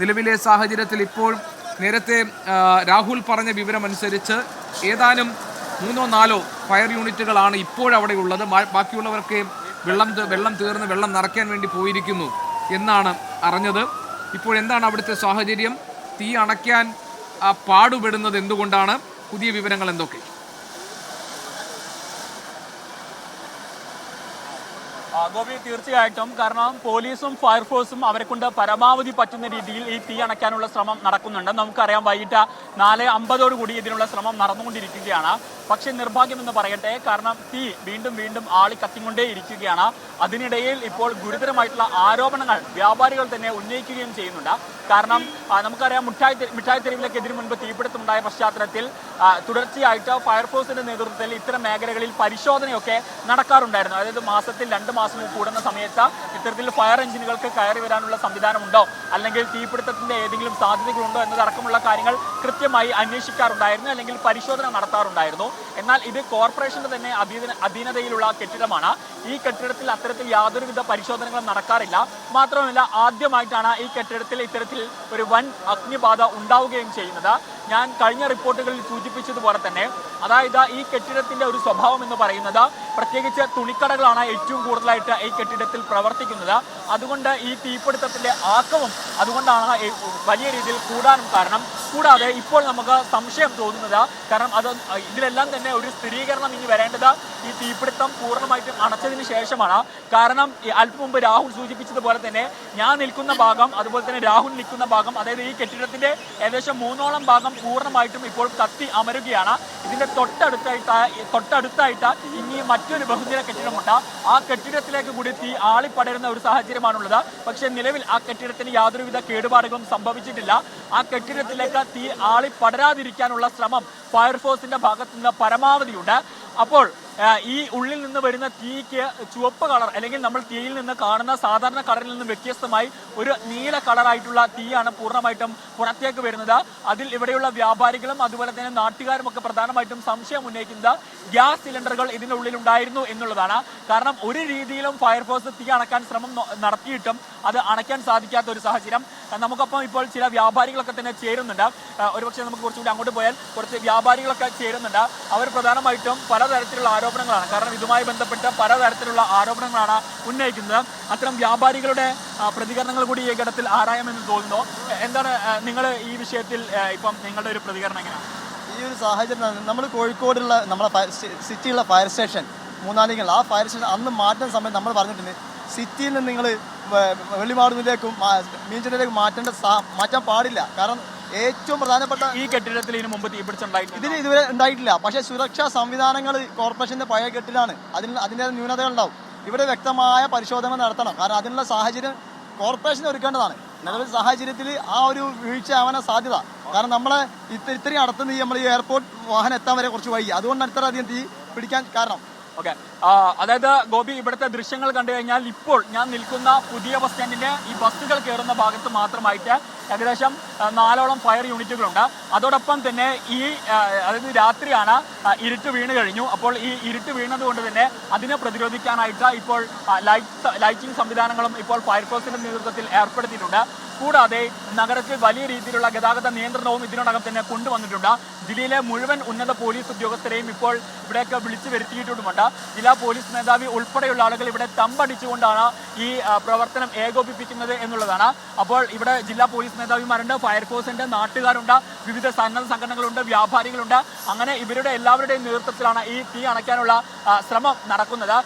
നിലവിലെ സാഹചര്യത്തിൽ ഇപ്പോൾ നേരത്തെ രാഹുൽ പറഞ്ഞ വിവരമനുസരിച്ച് ഏതാനും മൂന്നോ നാലോ ഫയർ യൂണിറ്റുകളാണ് ഇപ്പോഴവിടെ ഉള്ളത്. ബാക്കിയുള്ളവർക്ക് വെള്ളം വെള്ളം തീർന്ന് വെള്ളം നിറയ്ക്കാൻ വേണ്ടി പോയിരിക്കുന്നു എന്നാണ് അറിഞ്ഞത്. ഇപ്പോൾ എന്താണ് അവിടുത്തെ സാഹചര്യം? തീ അണയ്ക്കാൻ പാടുപെടുന്നത് എന്തുകൊണ്ടാണ്? പുതിയ വിവരങ്ങൾ എന്തൊക്കെ? ഗോപി തീർച്ചയായിട്ടും. കാരണം പോലീസും ഫയർഫോഴ്സും അവരെ കൊണ്ട് പരമാവധി പറ്റുന്ന രീതിയിൽ ഈ തീ അണയ്ക്കാനുള്ള ശ്രമം നടക്കുന്നുണ്ട്. നമുക്കറിയാം വൈകിട്ട് നാല് അമ്പതോടുകൂടി ഇതിനുള്ള ശ്രമം നടന്നുകൊണ്ടിരിക്കുകയാണ്. പക്ഷേ നിർഭാഗ്യമെന്ന് പറയട്ടെ കാരണം തീ വീണ്ടും വീണ്ടും ആളി കത്തിക്കൊണ്ടേ ഇരിക്കുകയാണ്. അതിനിടയിൽ ഇപ്പോൾ ഗുരുതരമായിട്ടുള്ള ആരോപണങ്ങൾ വ്യാപാരികൾ തന്നെ ഉന്നയിക്കുകയും ചെയ്യുന്നുണ്ട്. കാരണം നമുക്കറിയാം മിഠായി മിഠായി തെരുവിലേക്ക് ഇതിനു മുൻപ് തീപിടുത്തമുണ്ടായ പശ്ചാത്തലത്തിൽ തുടർച്ചയായിട്ട് ഫയർഫോഴ്സിന്റെ നേതൃത്വത്തിൽ ഇത്തരം മേഖലകളിൽ പരിശോധനയൊക്കെ നടക്കാറുണ്ടായിരുന്നു. അതായത് മാസത്തിൽ രണ്ട് മാസം കൂടുന്ന സമയത്ത് ഇത്തരത്തിൽ ഫയർ എഞ്ചിനുകൾക്ക് കയറി വരാനുള്ള സംവിധാനമുണ്ടോ? അല്ലെങ്കിൽ തീപിടുത്തത്തിന്റെ ഏതെങ്കിലും സാധ്യതകളുണ്ടോ എന്നതടക്കമുള്ള കാര്യങ്ങൾ കൃത്യമായി അന്വേഷിക്കാറുണ്ടായിരുന്നു അല്ലെങ്കിൽ പരിശോധന നടത്താറുണ്ടായിരുന്നു. എന്നാൽ ഇത് കോർപ്പറേഷന്റെ തന്നെ അധീന അധീനതയിലുള്ള കെട്ടിടമാണ്. ഈ കെട്ടിടത്തിൽ അത്തരത്തിൽ യാതൊരുവിധ പരിശോധനകളും നടക്കാറില്ല. മാത്രമല്ല ആദ്യമായിട്ടാണ് ഈ കെട്ടിടത്തിൽ ഇത്തരത്തിൽ ഒരു വൻ അഗ്നിബാധ ഉണ്ടാവുകയും ചെയ്യുന്നത്. ഞാൻ കഴിഞ്ഞ റിപ്പോർട്ടുകളിൽ സൂചിപ്പിച്ചതുപോലെ തന്നെ അതായത് ഈ കെട്ടിടത്തിന്റെ ഒരു സ്വഭാവം എന്ന് പറയുന്നത് പ്രത്യേകിച്ച് തുണിക്കടകളാണ് ഏറ്റവും കൂടുതലായിട്ട് ഈ കെട്ടിടത്തിൽ പ്രവർത്തിക്കുന്നത്. അതുകൊണ്ട് ഈ തീപിടുത്തത്തിന്റെ ആക്കവും അതുകൊണ്ടാണ് വലിയ രീതിയിൽ കൂടാനും കാരണം. കൂടാതെ ഇപ്പോൾ നമുക്ക് സംശയം തോന്നുന്നത് കാരണം അത് ഇതിലെല്ലാം തന്നെ ഒരു സ്ഥിരീകരണം ഇനി വരേണ്ടത് ഈ തീപിടുത്തം പൂർണമായിട്ടും അണച്ചതിന് ശേഷമാണ്. കാരണം അല്പം മുമ്പ് രാഹുൽ സൂചിപ്പിച്ചതുപോലെ തന്നെ ഞാൻ നിൽക്കുന്ന ഭാഗം അതുപോലെ തന്നെ രാഹുൽ നിൽക്കുന്ന ഭാഗം അതായത് ഈ കെട്ടിടത്തിന്റെ ഏകദേശം മൂന്നോളം ഭാഗം പൂർണമായിട്ടും ഇപ്പോൾ കത്തി അമരുകയാണ്. ഇതിന്റെ തൊട്ടടുത്തായിട്ട് തൊട്ടടുത്തായിട്ട് ഇനി മറ്റൊരു ബഹുജന കെട്ടിടമുണ്ട്. ആ കെട്ടിടത്തിലേക്ക് കൂടി തീ ആളിപ്പടരുന്ന ഒരു സാഹചര്യമാണുള്ളത്. പക്ഷേ നിലവിൽ ആ കെട്ടിടത്തിന് യാതൊരുവിധ കേടുപാടുകളും സംഭവിച്ചിട്ടില്ല. ആ കെട്ടിടത്തിലേക്ക് തീ ആളി പടരാതിരിക്കാനുള്ള ശ്രമം ഫയർഫോഴ്സിന്റെ ഭാഗത്തുനിന്ന് പരമാവധിയുണ്ട്. അപ്പോൾ ഈ ഉള്ളിൽ നിന്ന് വരുന്ന തീക്ക് ചുവപ്പ് കളർ അല്ലെങ്കിൽ നമ്മൾ തീയിൽ നിന്ന് കാണുന്ന സാധാരണ കളറിൽ നിന്ന് വ്യത്യസ്തമായി ഒരു നീല കളറായിട്ടുള്ള തീയാണ് പൂർണമായിട്ടും പുറത്തേക്ക് വരുന്നത്. അതിൽ ഇവിടെയുള്ള വ്യാപാരികളും അതുപോലെ തന്നെ നാട്ടുകാരും ഒക്കെ പ്രധാനമായിട്ടും സംശയം ഉന്നയിക്കുന്നത് ഗ്യാസ് സിലിണ്ടറുകൾ ഇതിനുള്ളിൽ ഉണ്ടായിരുന്നു എന്നുള്ളതാണ്. കാരണം ഒരു രീതിയിലും ഫയർഫോഴ്സ് തീ അണക്കാൻ ശ്രമം നടത്തിയിട്ടും അത് അണയ്ക്കാൻ സാധിക്കാത്ത ഒരു സാഹചര്യം. നമുക്കൊപ്പം ഇപ്പോൾ ചില വ്യാപാരികളൊക്കെ തന്നെ ചേരുന്നുണ്ട്. ഒരുപക്ഷെ നമുക്ക് കുറച്ചുകൂടി അങ്ങോട്ട് പോയാൽ കുറച്ച് വ്യാപാരികളൊക്കെ ചേരുന്നുണ്ട്. അവർ പ്രധാനമായിട്ടും പലതരത്തിലുള്ള ആരോപണങ്ങളാണ്. കാരണം ഇതുമായി ബന്ധപ്പെട്ട് പലതരത്തിലുള്ള ആരോപണങ്ങളാണ് ഉന്നയിക്കുന്നത്. അത്തരം വ്യാപാരികളുടെ പ്രതികരണങ്ങൾ കൂടി ഈ ഘട്ടത്തിൽ ആരായമെന്ന് തോന്നുന്നു. എന്താണ് നിങ്ങൾ ഈ വിഷയത്തിൽ ഇപ്പം നിങ്ങളുടെ ഒരു പ്രതികരണം എങ്ങനെയാണ്? ഈ ഒരു സാഹചര്യം നമ്മൾ കോഴിക്കോടുള്ള നമ്മുടെ സിറ്റിയിലുള്ള ഫയർ സ്റ്റേഷൻ മൂന്നാലിങ്ങൾ ആ ഫയർ സ്റ്റേഷൻ അന്ന് മാറ്റുന്ന സമയത്ത് നമ്മൾ പറഞ്ഞിട്ടുണ്ട്. സിറ്റിയിൽ നിന്ന് നിങ്ങൾ വെള്ളിമാടുന്നിലേക്കും മീൻചിലേക്കും മാറ്റേണ്ട മാറ്റാൻ പാടില്ല. കാരണം ഏറ്റവും പ്രധാനപ്പെട്ട ഈ കെട്ടിടത്തിൽ ഇതിന് മുമ്പ് തീപിടിച്ചുണ്ടായിട്ടുണ്ട്. ഇതിന് ഇതുവരെ ഉണ്ടായിട്ടില്ല. പക്ഷേ സുരക്ഷാ സംവിധാനങ്ങൾ കോർപ്പറേഷന്റെ പഴയ കെട്ടിലാണ് അതിന് അതിന്റെ ന്യൂനതകൾ ഉണ്ടാവും ഇവിടെ വ്യക്തമായ പരിശോധന നടത്തണം. കാരണം അതിനുള്ള സാഹചര്യം കോർപ്പറേഷൻ ഒരുക്കേണ്ടതാണ്. നിലവിൽ സാഹചര്യത്തിൽ ആ ഒരു വീഴ്ച ആവാനാണ് സാധ്യത. കാരണം നമ്മളെ ഇത്ര ഇത്രയും അടുത്തുനിന്ന് നമ്മൾ ഈ എയർപോർട്ട് വാഹനം എത്താൻ വരെ കുറച്ച് വൈകി. അതുകൊണ്ടാണ് ഇത്ര അധികം തീ പിടിക്കാൻ കാരണം. ഓക്കെ. അതായത് ഗോപി ഇവിടുത്തെ ദൃശ്യങ്ങൾ കണ്ടു കഴിഞ്ഞാൽ ഇപ്പോൾ ഞാൻ നിൽക്കുന്ന പുതിയ ബസ് സ്റ്റാൻഡിന്റെ ഈ ബസ്സുകൾ കയറുന്ന ഭാഗത്ത് മാത്രമായിട്ട് ഏകദേശം നാലോളം ഫയർ യൂണിറ്റുകളുണ്ട് അതോടൊപ്പം തന്നെ ഈ അതായത് രാത്രിയാണ് ഇരുട്ട് വീണ് കഴിഞ്ഞു. അപ്പോൾ ഈ ഇരുട്ട് വീണത് കൊണ്ട് തന്നെ അതിനെ പ്രതിരോധിക്കാനായിട്ട് ഇപ്പോൾ ലൈറ്റ് ലൈറ്റിംഗ് സംവിധാനങ്ങളും ഇപ്പോൾ ഫയർഫോഴ്സിന്റെ നേതൃത്വത്തിൽ ഏർപ്പെടുത്തിയിട്ടുണ്ട്. കൂടാതെ നഗരത്തിൽ വലിയ രീതിയിലുള്ള ഗതാഗത നിയന്ത്രണവും ഇതിനോടകം തന്നെ കൊണ്ടുവന്നിട്ടുണ്ട്. ജില്ലയിലെ മുഴുവൻ ഉന്നത പോലീസ് ഉദ്യോഗസ്ഥരെയും ഇപ്പോൾ ഇവിടെയൊക്കെ വിളിച്ചു വരുത്തിയിട്ടുമുണ്ട്. ജില്ലാ പോലീസ് മേധാവി ഉൾപ്പെടെയുള്ള ആളുകൾ ഇവിടെ തമ്പടിച്ചുകൊണ്ടാണ് ഈ പ്രവർത്തനം ഏകോപിപ്പിക്കുന്നത് എന്നുള്ളതാണ്. അപ്പോൾ ഇവിടെ ജില്ലാ പോലീസ് മേധാവിമാരുണ്ട് ഫയർഫോഴ്സ് ഉണ്ട് നാട്ടുകാരുണ്ട് വിവിധ സന്നദ്ധ സംഘടനകളുണ്ട് വ്യാപാരികളുണ്ട്. അങ്ങനെ ഇവരുടെ എല്ലാവരുടെയും നേതൃത്വത്തിലാണ് ഈ തീ അണയ്ക്കാനുള്ള ശ്രമം നടക്കുന്നത്.